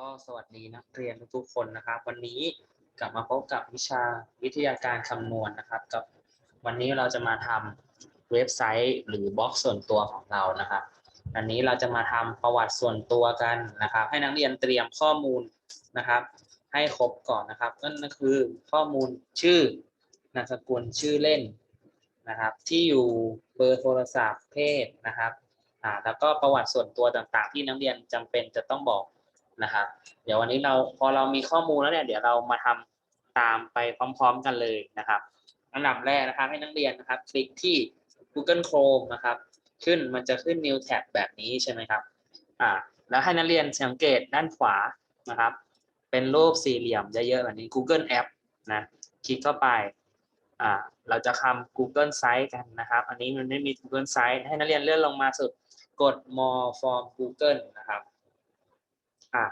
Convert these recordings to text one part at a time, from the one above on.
ก็สวัสดีนักเรียนทุกๆคนนะครับ วันนี้กลับมาพบกับวิชาวิทยาการคำนวณนะครับ กับวันนี้เราจะมาทำเว็บไซต์หรือบล็อกส่วนตัวของเรานะครับอันนี้เราจะมาทำประวัติส่วนตัวกันนะครับ ให้นักเรียนเตรียมข้อมูลนะครับ ให้ครบก่อนนะครับนั่นก็คือข้อมูลชื่อนามสกุลชื่อเล่นนะครับ ที่อยู่เบอร์โทรศัพท์เพศนะครับอ่าแล้วก็ประวัติส่วนตัวต่างๆ ที่นักเรียนจำเป็นจะต้องบอก นะครับเดี๋ยววันนี้เราพอเรามีข้อมูลแล้วเนี่ยเดี๋ยวเรามาทำตามไปพร้อม ๆ กันเลยนะครับ อันดับแรกนะครับให้นักเรียนนะครับ คลิกที่ Google Chrome นะครับ ขึ้นมันจะขึ้น New Tab แบบนี้ใช่ไหมครับอ่าแล้วให้นักเรียนสังเกตด้านขวานะครับ เป็นรูปสี่เหลี่ยมเยอะๆแบบนี้ Google App นะคลิกเข้าไปอ่าเราจะทำ Google Site กันนะครับ อันนี้มันไม่มี Google Site ให้นักเรียนเลื่อนลงมาสุดกด more from Google นะครับ อ่า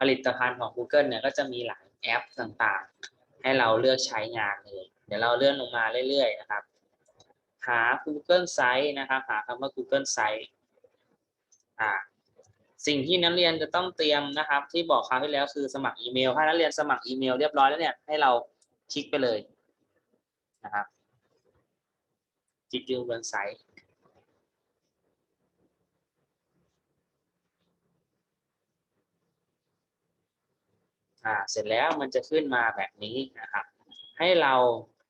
ผลิตภัณฑ์ของ Google เนี่ยก็จะมีหลายแอปต่างๆ ให้เราเลือกใช้งานเลย เดี๋ยวเราเลื่อนลงมาเรื่อยๆนะครับ หา Google Site นะครับ หาคำว่า Google Site อ่าสิ่งที่นักเรียนจะต้องเตรียมนะครับ ที่บอกคราวที่แล้วคือสมัครอีเมล ถ้านักเรียนสมัครอีเมลเรียบร้อยแล้วเนี่ยให้เราคลิกไปเลยนะครับคลิก Google Site อ่าเสร็จแล้วมันจะขึ้นมาแบบนี้นะครับ ให้เรา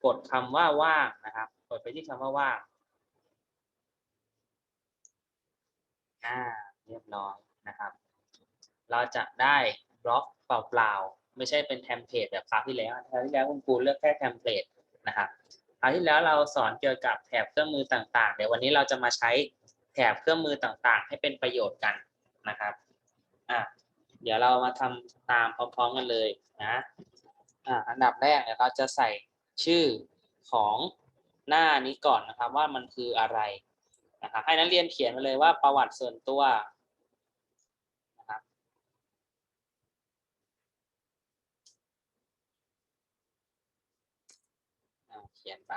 กดคำว่าว่างนะครับ กดไปที่คำว่าว่างอ่าเรียบร้อยนะครับ เราจะได้บล็อกเปล่าๆไม่ใช่เป็นเทมเพลตแบบคราวที่แล้วคราวที่แล้วคุณครูเลือกแค่เทมเพลตนะครับคราวที่แล้วเราสอนเกี่ยวกับแถบเครื่องมือต่างๆ เดี๋ยววันนี้เราจะมาใช้แถบเครื่องมือต่างๆ ให้เป็นประโยชน์กันนะครับอ่า เดี๋ยวเรามาทำตามพร้อมๆกันเลยนะอันดับแรกเนี่ยเราจะใส่ชื่อของหน้านี้ก่อนนะครับว่ามันคืออะไรนะครับให้นักเรียนเขียนมาเลยว่าประวัติส่วนตัวนะครับเขียนไป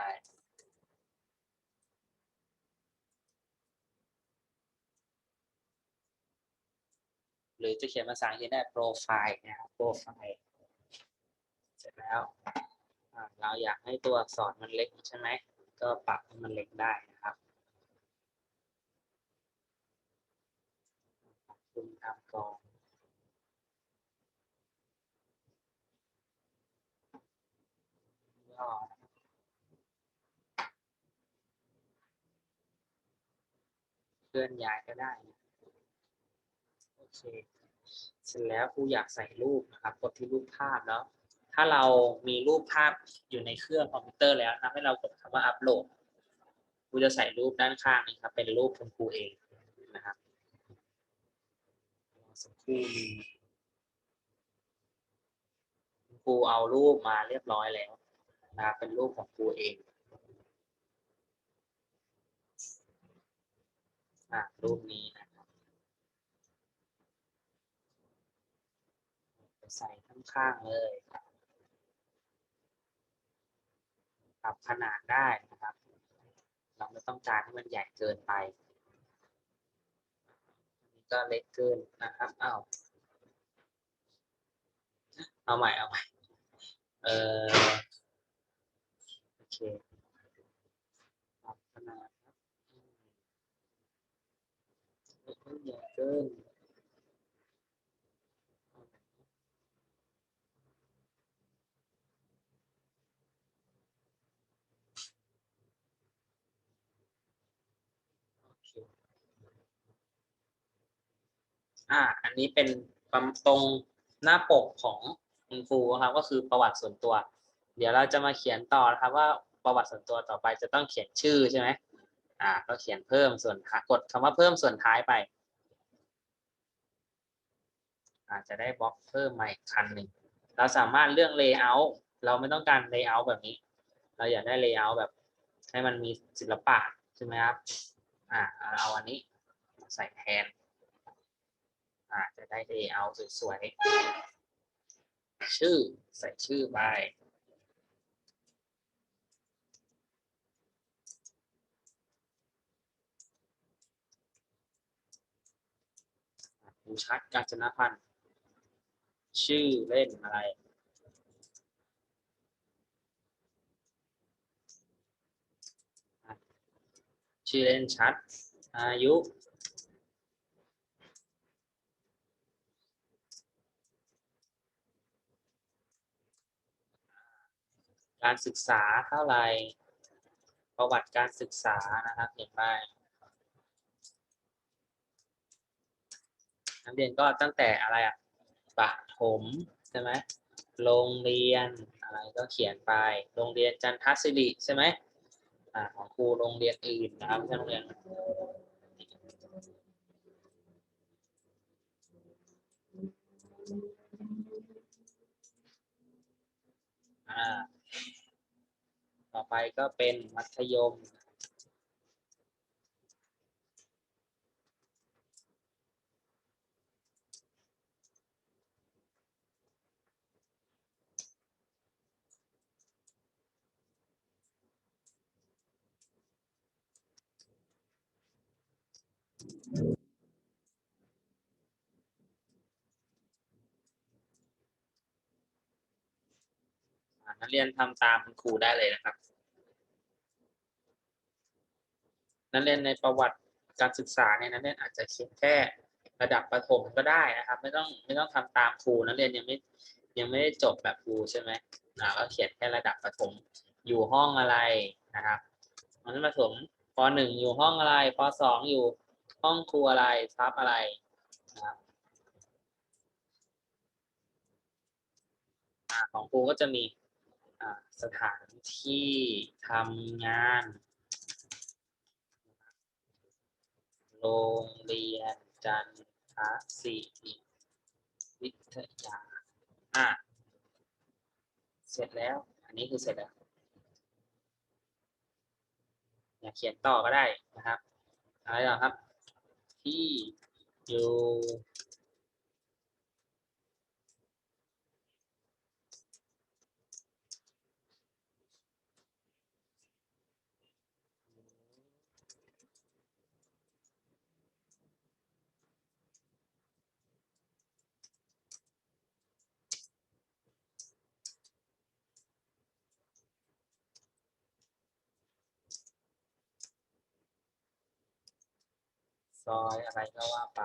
หรือจะเขียนภาษาอังกฤษได้ profile นะครับ profile เสร็จแล้วเราอยากให้ตัวอักษรมันเล็กใช่ไหมก็ปรับให้มันเล็กได้นะครับคุณตามกองย่อเคลื่อนย้ายก็ได้นะ เคเสร็จแล้วครูอยากใส่รูปนะครับกดที่รูปภาพแล้วถ้าเรามีรูปภาพอยู่ในเครื่องคอมพิวเตอร์แล้วนะให้เรากดคำว่าอัปโหลดครูจะใส่รูปด้านข้างนี้ครับ เป็นรูปคุณครูเองนะครับสักครู่ครูเอารูปมาเรียบร้อยแล้วนะครับเป็นรูปของครูเองอ่ารูปนี้นะครับใส่ ข้างเลยปรับขนาดได้นะครับ เราไม่ต้องการให้มันใหญ่เกินไปนนี้ก็เล็กเกินนะครับอ้าวเอาใหม่เอาใหม่เออโอเคปรับขนาดครับเล็กไม่ใหญ่เกินเอาแบบนี้โอเค อ่า อันนี้เป็นปั๊มตรงหน้าปกของคุณครูครับ ก็คือประวัติส่วนตัว เดี๋ยวเราจะมาเขียนต่อนะครับว่าประวัติส่วนตัวต่อไปจะต้องเขียนชื่อใช่ไหมอ่า ก็เขียนเพิ่มส่วนกดคำว่าเพิ่มส่วนท้ายไป อาจจะได้บล็อกเพิ่มมาอีกคันหนึ่ง เราสามารถเลือก layout เราไม่ต้องการ layout แบบนี้ เราอยากได้ layout แบบ ให้มันมีศิลปะใช่ไหมครับ อ่า เอาอันนี้ใส่แทน อาจจะได้ layout สวยๆ ชื่อใส่ชื่อไปครูชัดกาญจนพันธ์ชื่อเล่นอะไรชื่อเล่นชัด อายุ การศึกษาเท่าไหร่ประวัติการศึกษานะครับเห็นไหมนักเรียนก็ตั้งแต่อะไรอะปฐมใช่ไหมโรงเรียนอะไรก็เขียนไป โรงเรียนจันทศิริใช่ไหมอ่าของครูโรงเรียนอื่นนะครับใช่โรงเรียนอ่า ต่อไปก็เป็นมัธยมอ่า นักเรียนทำตามคุณครูได้เลยนะครับ นักเรียนในประวัติการศึกษาเนี่ยนักเรียนอาจจะเขียนแค่ระดับประถมก็ได้นะครับ ไม่ต้องไม่ต้องทำตามครูนักเรียนยังไม่ยังไม่ได้จบแบบครูใช่ไหมอ่าก็เขียนแค่ระดับประถมอยู่ห้องอะไรนะครับตอนนั้นประถมปหนึ่งอยู่ห้องอะไรปสองอยู่ห้องครูอะไรทับอะไรนะครับของครูก็จะมี สถานที่ทำงาน โรงเรียนจันทศิริวิทยาอะเสร็จแล้ว อันนี้คือเสร็จแล้วอยากเขียนต่อก็ได้นะครับอะไรต่อครับ ที่อยู่ ซอยอะไรก็ว่าไป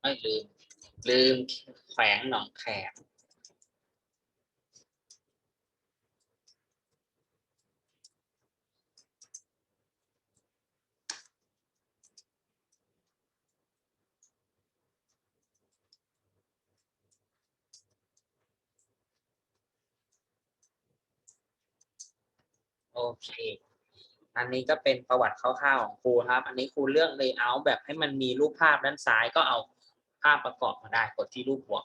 ไม่ลืม ลืมแขวงหนองแขมโอเค อันนี้ก็เป็นประวัติคร่าวๆของครูครับ อันนี้ครูเลือก layout แบบให้มันมีรูปภาพด้านซ้ายก็เอา ภาพประกอบมาได้ กดที่รูปหัว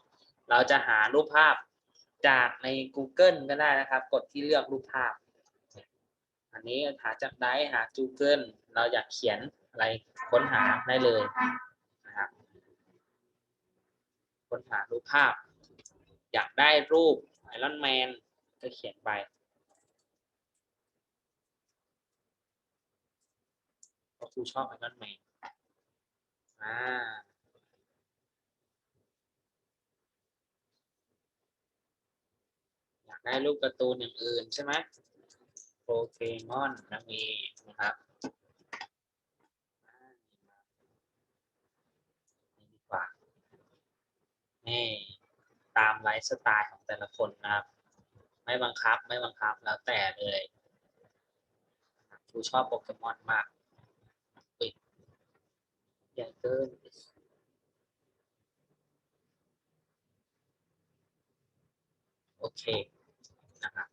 เราจะหารูปภาพจากใน Google ก็ได้นะครับ กดที่เลือกรูปภาพ อันนี้หาจากได้หา Google เราอยากเขียนอะไรค้นหาได้เลยนะครับค้นหารูปภาพ อยากได้รูปไอรอนแมนก็เขียนไปเพราะครูชอบไอรอนแมนอ่า อยาก ได้รูปการ์ตูนอย่างอื่นใช่ไหมโปเกมอนนะมีนะครับนี่ดีกว่านี่ตามไลฟ์สไตล์ของแต่ละคนนะครับ ไม่บังคับไม่บังคับแล้วแต่เลยครูชอบโปเกมอนมากอุ๊ยใหญ่เกินโอเคนะครับ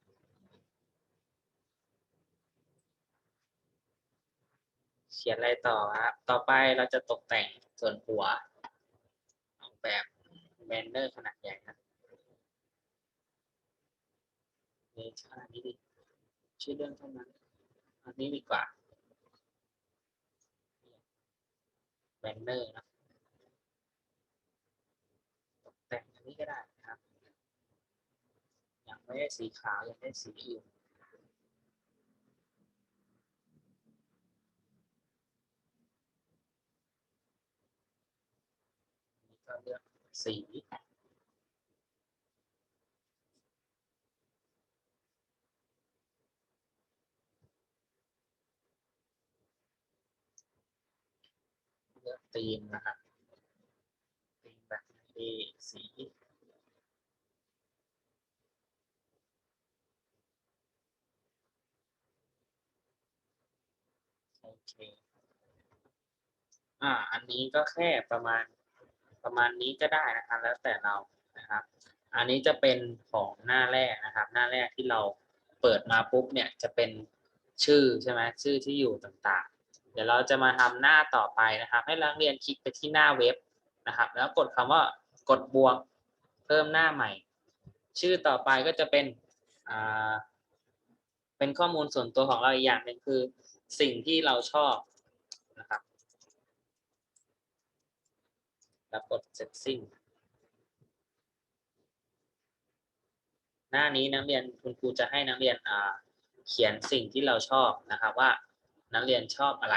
เขียนอะไรต่อครับ ต่อไปเราจะตกแต่งส่วนหัวออกแบบแบนเนอร์ขนาดใหญ่นะเลยอันนี้ดิชื่อเรื่องเท่านั้น อันนี้ดีกว่าแบนเนอร์นะตกแต่งอันนี้ก็ได้นะครับ ยังไม่ได้สีขาว ยังได้สีอื่นก็เลือก สี เลือกธีมนะครับธีมแบบเอสีโอเค อ่า อันนี้ก็แค่ประมาณ ประมาณนี้ก็ได้นะครับ แล้วแต่เรานะครับ อันนี้จะเป็นของหน้าแรกนะครับ หน้าแรกที่เราเปิดมาปุ๊บเนี่ยจะเป็นชื่อใช่ไหมชื่อที่อยู่ต่างๆ เดี๋ยวเราจะมาทำหน้าต่อไปนะครับ ให้นักเรียนคลิกไปที่หน้าเว็บนะครับ แล้วกดคำว่ากดบวกเพิ่มหน้าใหม่ ชื่อต่อไปก็จะเป็นอ่าเป็นข้อมูลส่วนตัวของเราอีกอย่างหนึ่งคือสิ่งที่เราชอบ แล้วกดเสร็จสิ้น หน้านี้นักเรียนคุณครูจะให้นักเรียนเขียนสิ่งที่เราชอบนะครับว่านักเรียนชอบอะไร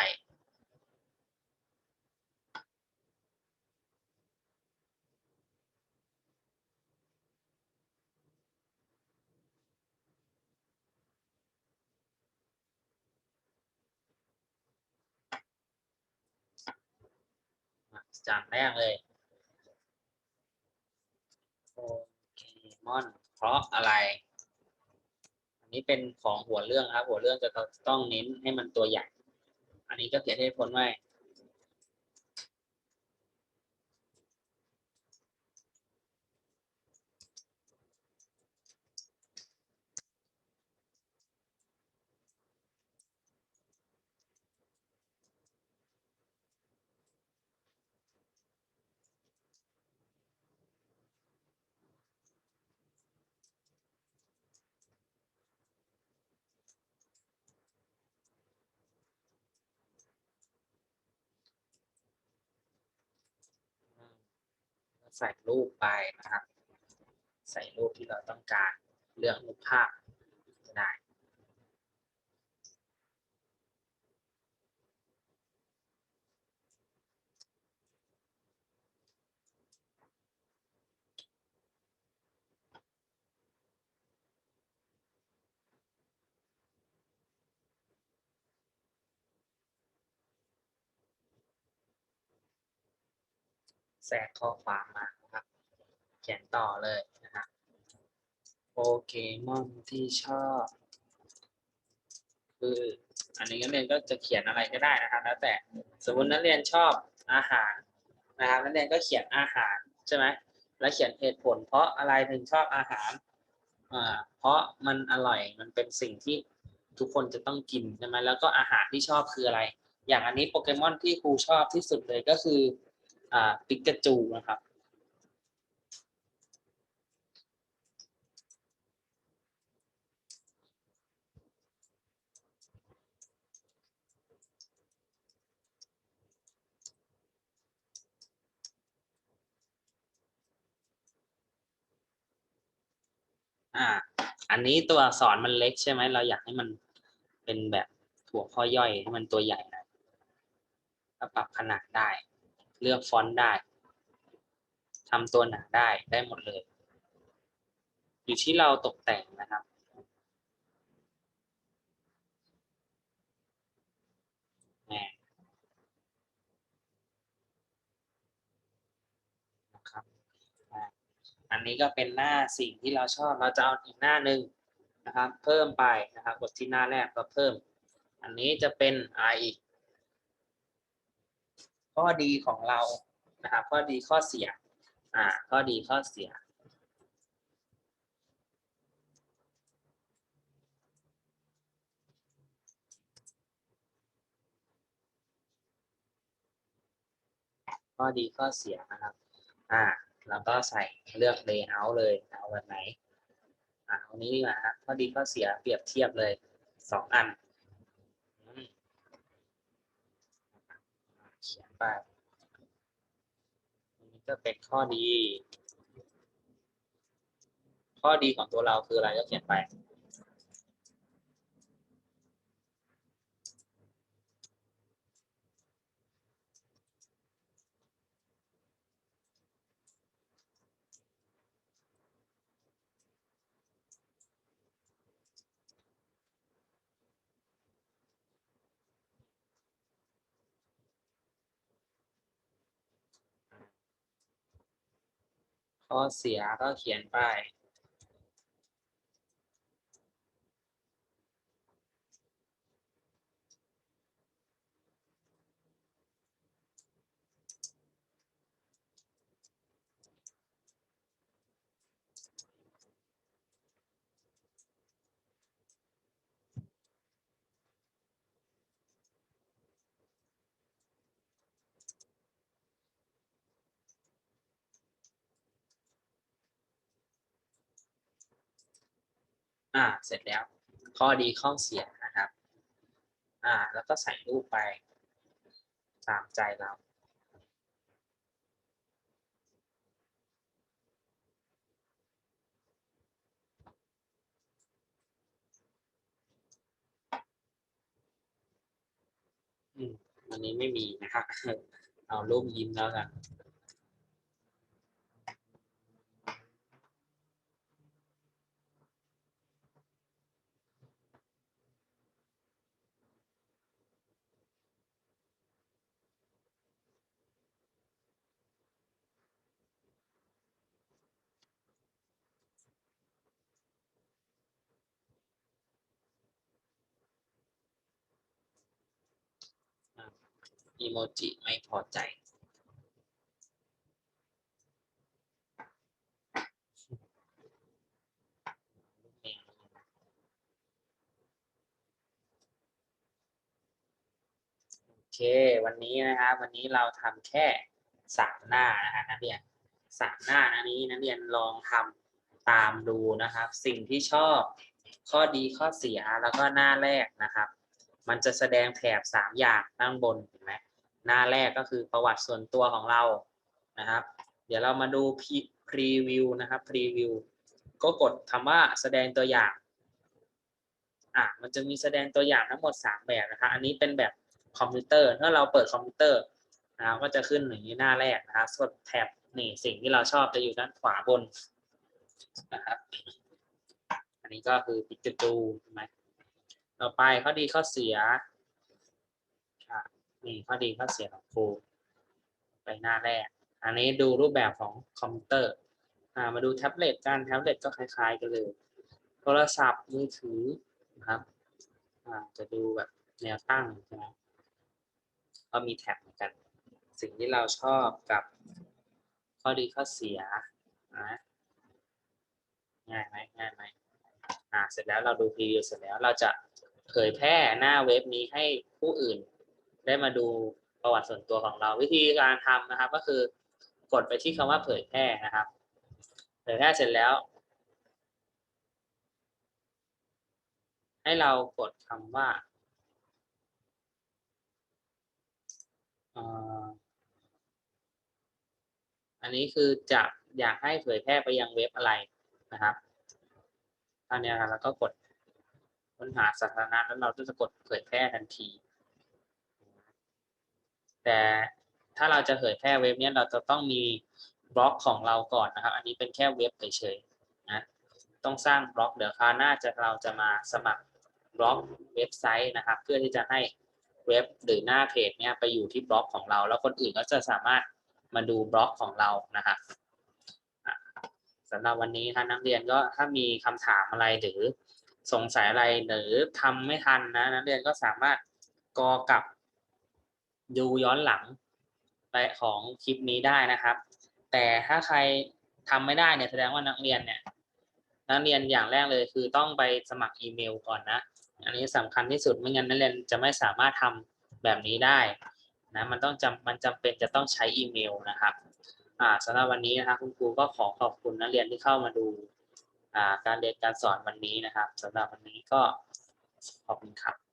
จากแรกเลย เกมอนเพราะอะไร อันนี้เป็นของหัวเรื่องครับ หัวเรื่องจะต้องเน้นให้มันตัวใหญ่ อันนี้ก็เขียนให้พ้นไว้ ใส่รูปไปนะครับ ใส่รูปที่เราต้องการเลือกรูปภาพก็ได้ แทรกข้อความมานะครับ เขียนต่อเลยนะครับโปเกมอนที่ชอบ คืออันนี้นักเรียนก็จะเขียนอะไรก็ได้นะครับ แล้วแต่สมมตินักเรียนชอบอาหารนะครับนักเรียนก็เขียนอาหารใช่ไหมแล้วเขียนเหตุผล เพราะอะไรถึงชอบอาหารอ่าเพราะมันอร่อยมันเป็นสิ่งที่ทุกคนจะต้องกินใช่ไหมแล้วก็อาหารที่ชอบคืออะไร อย่างอันนี้โปเกมอนที่ครูชอบที่สุดเลยก็คือ ปิกาจูนะครับอ่า อันนี้ตัวอักษรมันเล็กใช่ไหม เราอยากให้มันเป็นแบบถั่วข้อย่อยให้มันตัวใหญ่นะก็ปรับขนาดได้ เลือกฟอนต์ได้ทำตัวหนาได้ได้หมดเลย อยู่ที่เราตกแต่งนะครับ นะครับ อันนี้ก็เป็นหน้าสิ่งที่เราชอบเราจะเอาอีกหน้าหนึ่งนะครับ เพิ่มไปนะครับกดที่หน้าแรกก็เพิ่ม อันนี้จะเป็นอะไรอีก ข้อดีของเรานะครับข้อดีข้อเสียอ่าข้อดีข้อเสียข้อดีข้อเสียนะครับ อ่า แล้วก็ใส่เลือก layout เลย เอาแบบไหน อ่าเอารงนี้ดีกว่าครับข้อดีข้อเสียเปรียบเทียบเลยสองอันอืม เขียนไปอันนี้ก็เป็นข้อดี ข้อดีของตัวเราคืออะไรก็เขียนไป ข้อเสียก็เขียนไป อ่า เสร็จแล้ว ข้อดีข้อเสียนะครับ อ่า แล้วก็ใส่รูปไป ตามใจเราอืมอันนี้ไม่มีนะครับเอารูปยิ้มแล้วกัน อีโมจิไม่พอใจโอเควันนี้นะครับ วันนี้เราทำแค่สามหน้านะฮะนักเรียนสามหน้านะนี้นักเรียนลองทำตามดูนะครับ สิ่งที่ชอบข้อดีข้อเสียแล้วก็หน้าแรกนะครับ มันจะแสดงแถบสามอย่างด้านบนเห็นไหม หน้าแรกก็คือประวัติส่วนตัวของเรานะครับ เดี๋ยวเรามาดูพรีวิวนะครับพรีวิวก็กดคำว่าแสดงตัวอย่างอะมันจะมีแสดงตัวอย่างทั้งหมด 3 แบบนะครับอันนี้เป็นแบบคอมพิวเตอร์ถ้าเราเปิดคอมพิวเตอร์นะครับก็จะขึ้นอย่างนี้หน้าแรกนะครับส่วนแถบนี่สิ่งที่เราชอบจะอยู่ด้านขวาบนนะครับอันนี้ก็คือปิกตูใช่ไหมต่อไปข้อดีข้อเสีย อะนี่ข้อดีข้อเสียของครูไปหน้าแรก อันนี้ดูรูปแบบของคอมพิวเตอร์อ่ามาดูแท็บเล็ตกันแท็บเล็ตก็คล้าย ๆกันเลยโทรศัพท์มือถือนะครับอ่าจะดูแบบแนวตั้งใช่ไหมก็มีแท็บเหมือนกัน สิ่งที่เราชอบกับข้อดีข้อเสียนะง่ายไหมง่ายไหมอ่าเสร็จแล้วเราดูพรีวิวเสร็จแล้วเราจะเผยแพร่หน้าเว็บนี้ให้ผู้อื่น ได้มาดูประวัติส่วนตัวของเรา วิธีการทำนะครับ ก็คือกดไปที่คำว่าเผยแพร่นะครับ เผยแพร่เสร็จแล้ว ให้เรากดคำว่าอันนี้คือจะอยากให้เผยแพร่ไปยังเว็บอะไรนะครับอันนี้ครับแล้วก็กดค้นหาสาธารณะแล้วเราจะกดเผยแพร่ทันที แต่ถ้าเราจะเผยแพร่เว็บนี้เราจะต้องมีบล็อกของเราก่อนนะครับ อันนี้เป็นแค่เว็บเฉยๆนะต้องสร้างบล็อกเดี๋ยวคราวหน้าจะเราจะมาสมัครบล็อกเว็บไซต์นะครับ เพื่อที่จะให้เว็บหรือหน้าเพจเนี้ยไปอยู่ที่บล็อกของเรา แล้วคนอื่นก็จะสามารถมาดูบล็อกของเรานะครับสำหรับวันนี้ท่านนักเรียนก็ถ้ามีคำถามอะไรหรือสงสัยอะไรหรือทำไม่ทันนะนักเรียนก็สามารถกอกับ ดูย้อนหลังไปของคลิปนี้ได้นะครับ แต่ถ้าใครทำไม่ได้เนี่ยแสดงว่านักเรียนเนี่ยนักเรียนอย่างแรกเลยคือต้องไปสมัครอีเมลก่อนนะ อันนี้สำคัญที่สุดไม่งั้นนักเรียนจะไม่สามารถทำแบบนี้ได้นะมันต้องจำมันจำเป็นจะต้องใช้อีเมลนะครับอ่าสำหรับวันนี้นะครับคุณครูก็ขอขอบคุณนักเรียนที่เข้ามาดูอ่าการเรียนการสอนวันนี้นะครับสำหรับวันนี้ก็ขอบคุณครับ